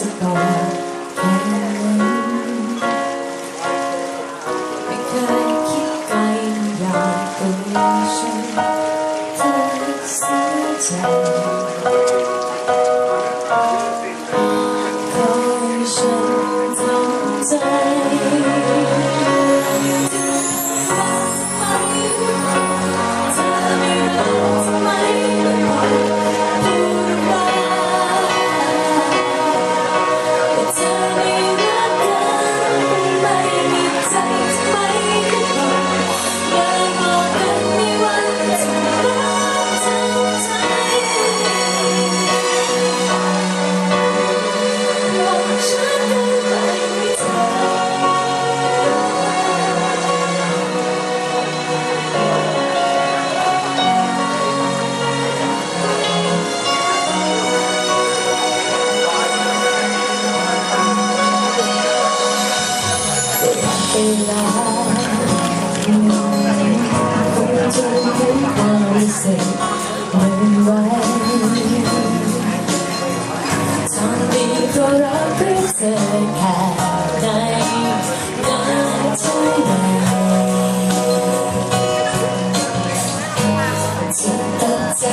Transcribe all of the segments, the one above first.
จะบอกแค่ไม่เคยคิดไกลอยากเป็นฉันเธอเสีใจเขาฉัน ลาคงจะถึงความรู้สึกไม่ไหวดีเพรรักเพื่เธอแค่ไนน่าใจไหนจะตัดใจ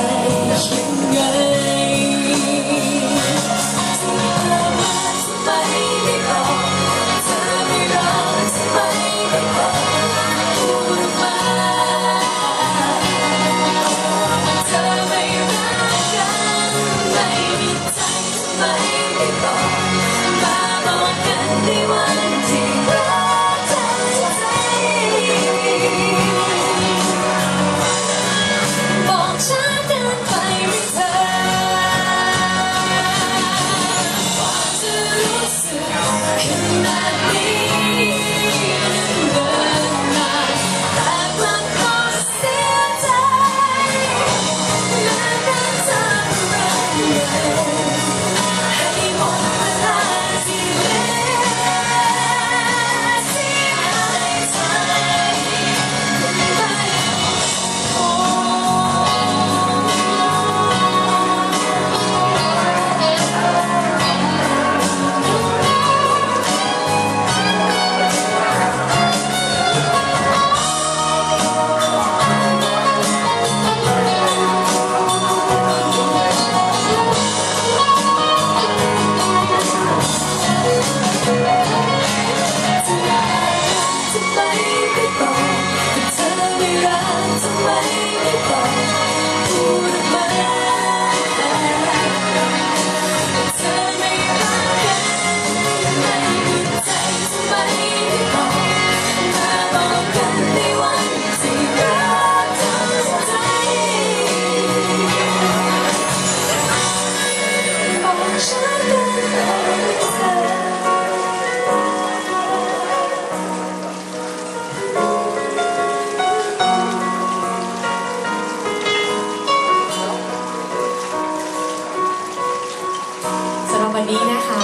นี้นะคะ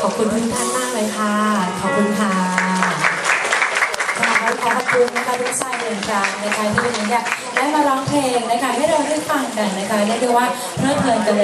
ขอบคุณทุกท่านมากเลยค่ะ ขอบคุณค่ะขอขอบคุณนะคะทุกชายหนึ่งครั้งนะคะที่วันนี้เนี่ยได้มาร้องเพลงนะคะให้เราได้ฟังกันนะคะเรียกได้ว่าเพลิดเพลินกันเลย